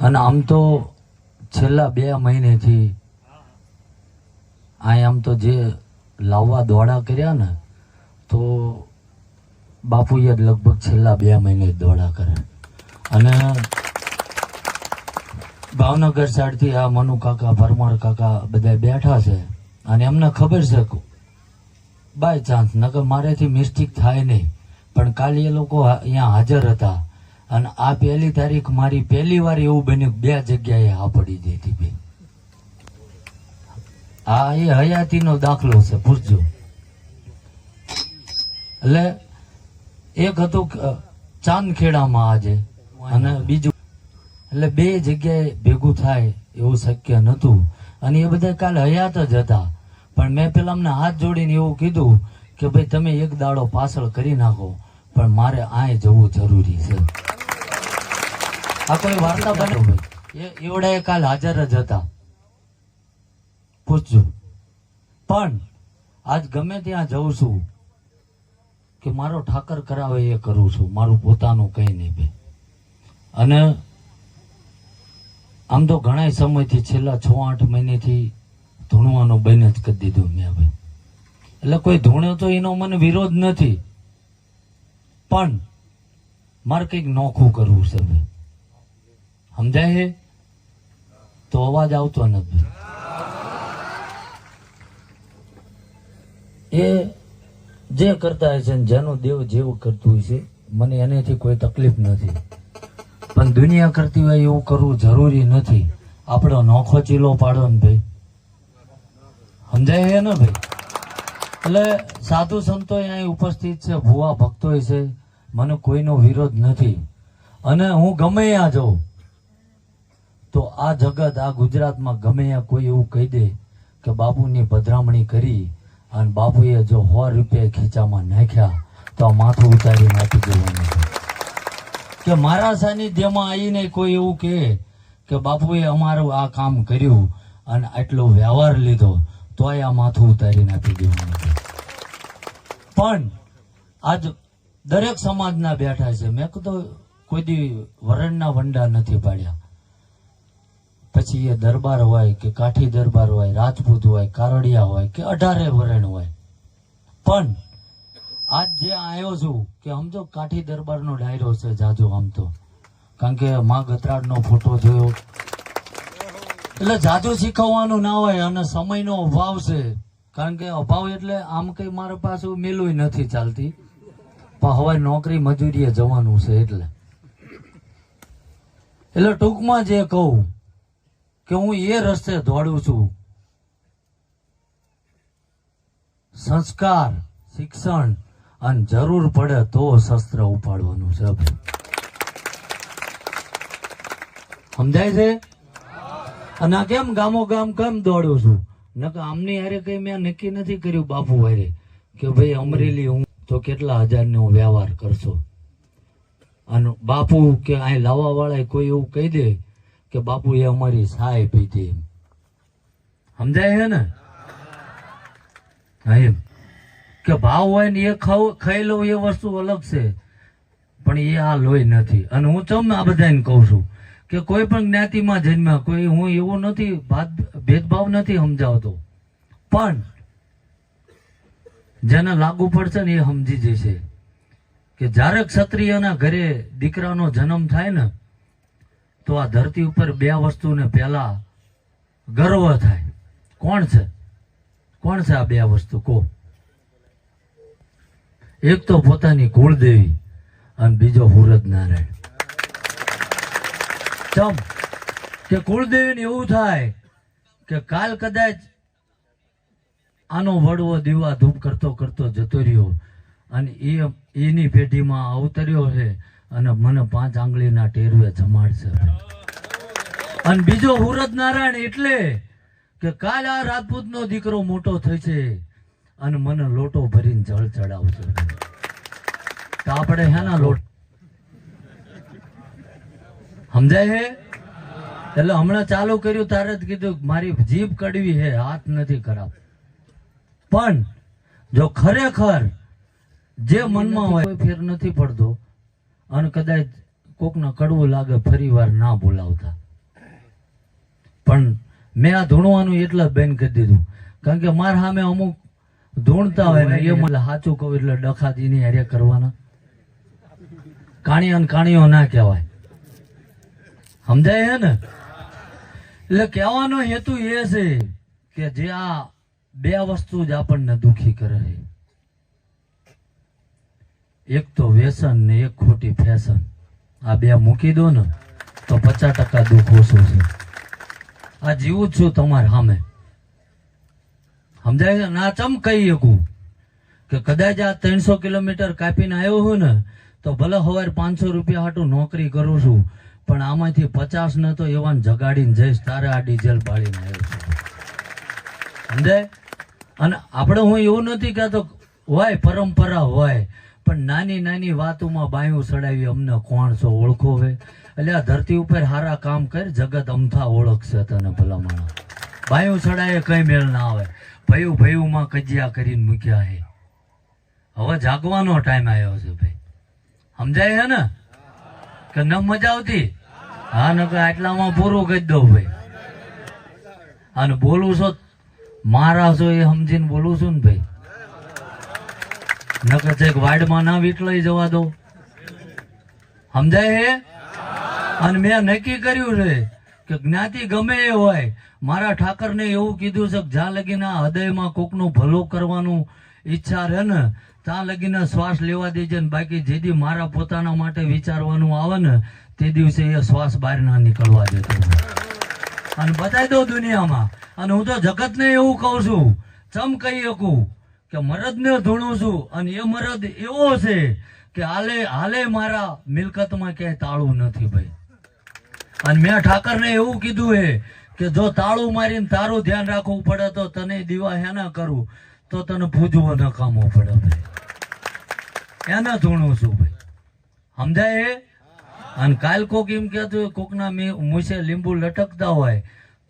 અને આમ તો છેલ્લા બે મહિનેથી આ આમ તો જે લાવવા દોડા કર્યા ને, તો બાપુએ લગભગ છેલ્લા બે મહિને દોડા કરે અને ભાવનગર સાઈડથી આ મનુ કાકા, પરમાર કાકા બધા બેઠા છે. અને એમને ખબર છે બાય ચાન્સ, નકર મારેથી મિસ્ટેક થાય નહીં. પણ કાલે એ લોકો અહીંયા હાજર હતા. અને આ પહેલી તારીખ મારી પહેલી વાર એવું બન્યું બે જગ્યાએ હા પડી જતી બે. આ એ હયાતીનો દાખલો છે, પૂછજો. એટલે એક હતું ચાંદખેડામાં આજે અને બીજું એટલે બે જગ્યાએ ભેગું થાય એવું શક્ય નહોતું. અને એ બધા કાલે હયાત જ હતા. પણ મેં પેલા અમને હાથ જોડીને એવું કીધું કે ભાઈ તમે એક દાડો પાછળ કરી નાખો, પણ મારે આય જવું જરૂરી છે. આ કોઈ વાર્તા બને? ભાઈ. એ એવડા કાલ હાજર જ હતા. પૂછજો. પણ આજ ગમે ત્યાં જઉં છું કે મારો ઠાકર કરાવે એ કરું છું. મારું પોતાનું કઈ નહીં ભાઈ. અને આમ તો ઘણા સમયથી છેલ્લા છ આઠ મહિનેથી ધૂણવાનું બંધ જ કરી દીધું મેં હવે એટલે કોઈ ધૂણ્યો તો એનો મને વિરોધ નથી. પણ મારે કંઈક નોખું કરવું છે હવે સમજાય છે? તો અવાજ આવતો નથી. એ જે કરતા હોય છે ને જેનું દેવ જેવું કરતું હોય છે, મને એનેથી કોઈ તકલીફ નથી. પણ દુનિયા કરતી હોય એવું કરવું જરૂરી નથી. આપણો નોખો ચીલો પાડો ને ભાઈ. સમજાય છે ને ભાઈ? એટલે સાધુ સંતો અહીં ઉપસ્થિત છે, ભુવા ભક્તો છે. મને કોઈનો વિરોધ નથી. અને હું ગમે ત્યાં જાઉં. તો આ જગત, આ ગુજરાતમાં ગમે કોઈ એવું કહી દે કે બાપુની પધરામણી કરી અને બાપુએ જો સો રૂપિયા ખીચામાં નાખ્યા તો આ માથું ઉતારી નાખી દેવાનું છે. કે મારા સાનિધ્યમાં આવીને કોઈ એવું કહે કે બાપુએ અમારું આ કામ કર્યું અને આટલો વ્યવહાર લીધો, તોય આ માથું ઉતારી નાખી દેવાનું છે. પણ આજ દરેક સમાજના બેઠા છે. મેં કીધું કોઈ દી વરણના વંડા નથી પાડ્યા. પછી એ દરબાર હોય કે કાઠી દરબાર હોય, રાજપૂત હોય, કારડિયા હોય કે અઢારે વરણ હોય. પણ આજ જે આવ્યો છું કે સમજો કાઠી દરબારનો ડાયરો છે જાજો આમ તો. કારણ કે માં ગતરાડનો ફોટો જોયો. એટલે જાજો શીખવવાનું ના હોય અને સમયનો અભાવ છે. કારણ કે અભાવ એટલે આમ કઈ મારા પાસે મેલું નથી ચાલતી. પણ હવે નોકરી મજૂરીએ જવાનું છે એટલે. એટલે ટૂંકમાં જે કહું કે હું એ રસ્તે દોડું છું. સંસ્કાર, શિક્ષણ, અને જરૂર પડે તો શસ્ત્ર ઉપાડવાનું છે સમજાય છે? અને આ કેમ ગામો ગામ કેમ દોડું છું? નકર આમની હારે કઈ મેં નક્કી નથી કર્યું બાપુ હારે, કે ભાઈ અમરેલી હું તો કેટલા હજાર નો વ્યવહાર કરશો. અને બાપુ કે અહીં લાવવા વાળા કોઈ એવું કહી દે કે બાપુ એ અમારી સહાય પીધી સમજાય છે ને? એમ. કે ભાવ હોય ને એ ખાઈ લઉં એ વસ્તુ અલગ છે. પણ એ આ લોહી નથી. અને હું ચમ આ બધાને કહું છું કે કોઈ પણ જ્ઞાતિમાં જન્મ્યા, કોઈ હું એવું નથી ભેદભાવ નથી સમજાવતો. પણ જેને લાગુ પડશે ને એ સમજી જશે કે જ્યારે ક્ષત્રિયના ઘરે દીકરાનો જન્મ થાય ને તો આ ધરતી ઉપર બે વસ્તુને પહેલા ગર્વ થાય. કોણ છે? કોણ છે આ બે વસ્તુ? કો. એક તો પોતાની કુળદેવી અને બીજો હુરદ નારાયણ. ચમ, કે કુળદેવીને એવું થાય કે કાલ કદાચ આનો વડવો દીવા ધૂપ કરતો કરતો જતો રહ્યો અને એ એની પેઢીમાં અવતર્યો છે અને મને પાંચ આંગળીના ટેરવે જમાડશે. અને બીજો હુરત નારાયણ એટલે કે કાલ આ રાજપૂતનો દીકરો મોટો થશે અને મને લોટો ભરીને જળ ચડાવશે. તો આપણે હેના લોટ. સમજાય હે? એટલે હમણાં ચાલુ કર્યું, તારે જ કીધું મારી જીભ કડવી હે, હાથ નથી ખરાબ. પણ જો ખરેખર જે મનમાં હોય ફેર નથી પડતો. અને કદાચ કોકને કડવું લાગે ફરી વાર ના બોલાવતા. પણ મેં આ ધૂણવાનું એટલા બેન કરી દીધું. કારણ કે મારા સામે અમુક ધૂણતા હોય ને, એ મને સાચું કહું એટલે ડખાતી ની હારે કરવાના. કાણી અને કાણીઓ ના કહેવાય. સમજાય હે ને? એટલે કહેવાનો હેતુ એ છે કે જે આ બે વસ્તુ જ આપણને દુખી કરે છે. એક તો વ્યસન ને એક ખોટી ફેશન આ બે મૂકી દો ને, તો પચાસ ટકા દુઃખ ઓછું છે. આ જીવું છું તમારે સામે. સમજાય ના, ચમ કહી શકું? કે કદાચ આ ત્રણસો કિલોમીટર કાપીને આવ્યો હું ને, તો ભલે હવે પાંચસો રૂપિયા હાટું નોકરી કરું છું, પણ આમાંથી પચાસ ને તો એવાને જગાડીને જઈશ, તારે આ ડીઝલ બાળીને આવ્યો છું. સમજાય? અને આપણે હું એવું નથી કહેતો હોય પરંપરા હોય પણ નાની નાની વાતોમાં બાયું સડાવી અમને કોણ છો ઓળખો હવે એટલે આ ધરતી ઉપર સારા કામ કર, જગત અમથા ઓળખશે તને ભલામણ. બાયું સડાય કઈ મેળ ના આવે. ભયું ભયુંમાં કજિયા કરીને મૂક્યા હે. હવે જાગવાનો ટાઈમ આવ્યો છે ભાઈ. સમજાય છે ને? કે ન મજા આવતી? હા, ન આટલામાં પૂરું કહી દઉં ભાઈ. અને બોલું છો, મારા છો એ સમજીને બોલું છું ને ભાઈ. નકર છે વાડમાં ના વીટલાઈ જવા દો. સમજાય હે? અને મેં નક્કી કર્યું છે કે જ્ઞાતિ ગમે એ હોય, મારા ઠાકરને એવું કીધું છે કે જ્યાં લગીને હૃદયમાં કોકનું ભલું કરવાનું ઈચ્છા રહે ને, ત્યાં લગીને શ્વાસ લેવા દેજે ને બાકી જે દી મારા પોતાના માટે વિચારવાનું આવે ને, તે દિવસે એ શ્વાસ બહાર ના નીકળવા દેતો. અને બતાવી દો દુનિયામાં. અને હું તો જગતને એવું કહું છું, ચમ કહી શકું? કે મરદને ધૂણું છું અને એ મરદ એવો છે કે હાલે હાલે મારા મિલકતમાં ક્યાંય તાળું નથી ભાઈ. અને મેં ઠાકરને એવું કીધું હે કે જો તાળું મારીને તારું ધ્યાન રાખવું પડે તો તને દીવા હેના કરું, તો તને ભૂજવો નકામો પડે ભાઈ. એના ધૂણું છું ભાઈ. સમજાય અને કાલ કોક એમ કહેતું કોકના મુસે લીંબુ લટકતા હોય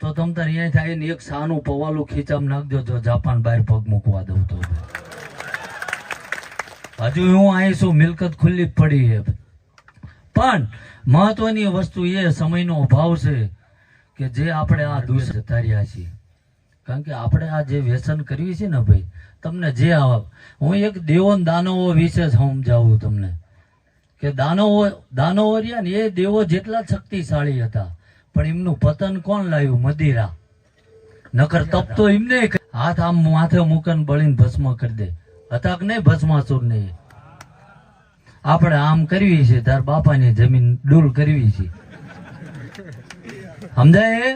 તો તમ તાર અહીંયા થાય ને એક સાનું પવાલું ખીચામ નાખજો જો જાપાન બહાર પગ મૂકવા દઉં તો હજુ હું અહીં છું, મિલકત ખુલ્લી પડી છે. પણ મહત્વની વસ્તુ એ સમયનો અભાવ છે કે જે આપણે આ દૂર જતા છીએ. કારણ કે આપણે આ જે વ્યસન કરીએ છીએ ને ભાઈ, તમને જે આવક હું એક દેવો ને દાનવો વિશે સમજાવું તમને. કે દાનવો દાનવો રહ્યા ને એ દેવો જેટલા શક્તિશાળી હતા પણ એમનું પતન કોણ લાવ્યું? મદિરા. નકર તપ તો એમને હાથ આમ માથે મૂકન બળીને ભસ્મ કરી દે. હતા કે નહીં ભસ્માસુર ને આપણે આમ કરવી છે તાર બાપાની જમીન ડૂલ કરવી છે. સમજાય?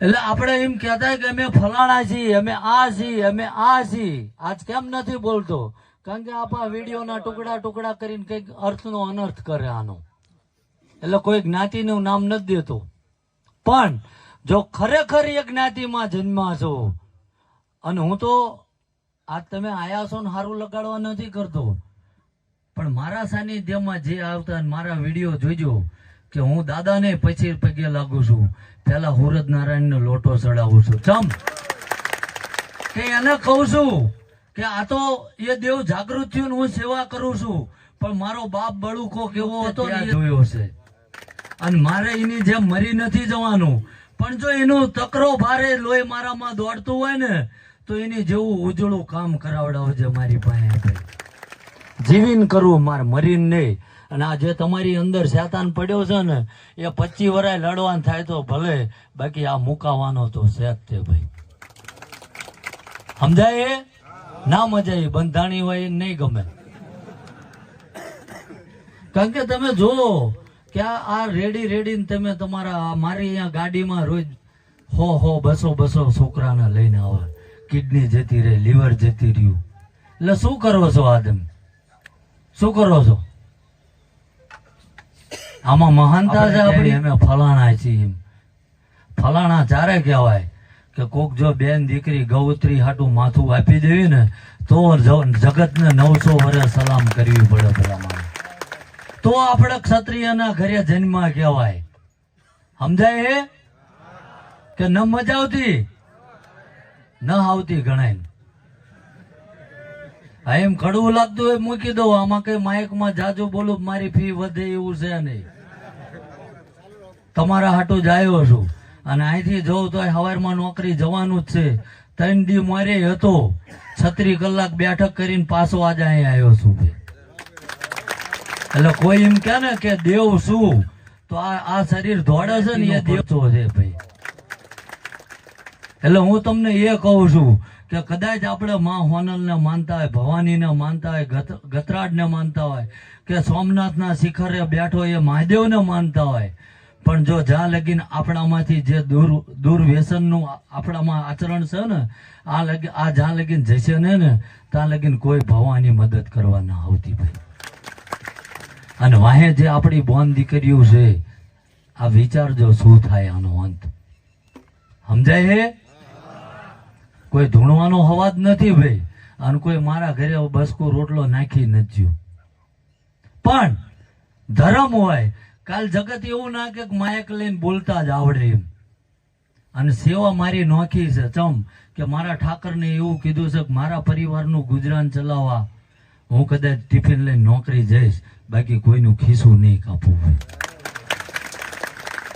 એટલે આપણે એમ કહેતા કે અમે ફલાણા છીએ અમે આ છીએ અમે આ છીએ. આજ કેમ નથી બોલતો? કારણ કે આપણા વિડીયોના ટુકડા ટુકડા કરીને કંઈક અર્થનો અનર્થ કરે આનો. એટલે કોઈ જ્ઞાતિનું નામ નથી દેતો. પણ જો ખરેખર એ જ્ઞાતિમાં જન્મા છો અને હું તો આ તમે આયા છો ને સારું લગાડવા નથી કરતો, પણ મારા સાનિધ્યમાં જે આવતા મારા વીડિયો જોઈજો કે હું દાદાને પછી પગે લાગુ છું. પેલા હુરત નારાયણનો લોટો ચડાવું છું. ચમ! કે એને કહું છું કે આ તો એ દેવ જાગૃત થયું હું સેવા કરું છું, પણ મારો બાપ બળુકો કેવો હતો જોયો છે અને મારે એની જેમ મરી નથી જવાનું. પણ જો એનું તકરો ભારે લોહી મારામાં દોડતું હોય ને, તો એની જેવું ઉજળું કામ કરાવડાવજે મારી પાસે જીવીને કરવું મારે મરીને નહીં. અને આ જે તમારી અંદર શેતાન પડ્યો છે ને, એ પચી વરાય લડવાનું થાય તો ભલે. બાકી આ મુકાવાનો તો છે ભાઈ. સમજાય એ? ના મજા એ બંધાણી હોય નહીં ગમે. કારણ કે તમે જુઓ કે આ રેડી રેડી તમે તમારા મારી અહીંયા ગાડીમાં રોજ હો હો બસો બસો છોકરાને લઈને આવે. કિડની જતી રહી લીવર જતી રહ્યું. એટલે શું કરો છો આદમ શું કરો છો? આમાં મહાનતા છે આપણી. અમે ફલાણા છીએ એમ. ફલાણા ચારે કહેવાય કે કોક જો બેન દીકરી ગૌત્રી હાટું માથું આપી દેવી ને તો જગતને નવસો વર્ષ સલામ કરવી પડે માણસ તો આપણે ક્ષત્રિયના ઘરે જન્મ કહેવાય. સમજાય એ કે ન મજા આવતી? ન આવતી ગણાય. હા, એમ કડવું લાગતું હોય, મૂકી દઉં. આમાં કઈ માઇકમાં જાજુ બોલું, મારી ફી વધે એવું છે નહીં. તમારા હાટું જ આવ્યો છું. અને અહીંથી જવું તો હવારમાં નોકરી જવાનું જ છે. ત્રણ દી મારે હતો. છત્રી કલાક બેઠક કરીને પાછો આજે અહીં આવ્યો છું ભાઈ. એટલે કોઈ એમ કે ને કે દેવ શું તો આ આ શરીર દોડે છે ને, એ દેવચો છે ભાઈ. એટલે હું તમને એ કહું છું કે કદાચ આપણે માં હોનલને માનતા હોય, ભવાનીને માનતા હોય ગતરાડને માનતા હોય, કે સોમનાથના શિખરે બેઠો એ મહાદેવને માનતા હોય, પણ જો જ્યાં લગીન આપણામાંથી જે દૂર વ્યસનનું આપણામાં આચરણ છે ને, આ લગી આ જ્યાં લગીન જશે ને ને, ત્યાં લગીન કોઈ ભવાની મદદ કરવા ના આવતી ભાઈ. અને વાહે જે આપણી બોન દીકરીઓ છે, આ વિચારજો શું થાય આનો અંત? સમજાય હે? કોઈ ધૂણવાનો અવાજ નથી ભાઈ, અને કોઈ મારા ઘરે બસકો રોટલો નાખી નથી પણ ધર્મ હોય, કાલ જગત એવું ના કે માયક લઈને બોલતા જ આવડે એમ. અને સેવા મારી નોખી છે, ચમ કે મારા ઠાકરને એવું કીધું છે કે મારા પરિવારનું ગુજરાન ચલાવવા હું કદાચ ટિફિન લઈને નોકરી જઈશ બાકી કોઈનું ખિસ્સું નહીં કાપવું હોય.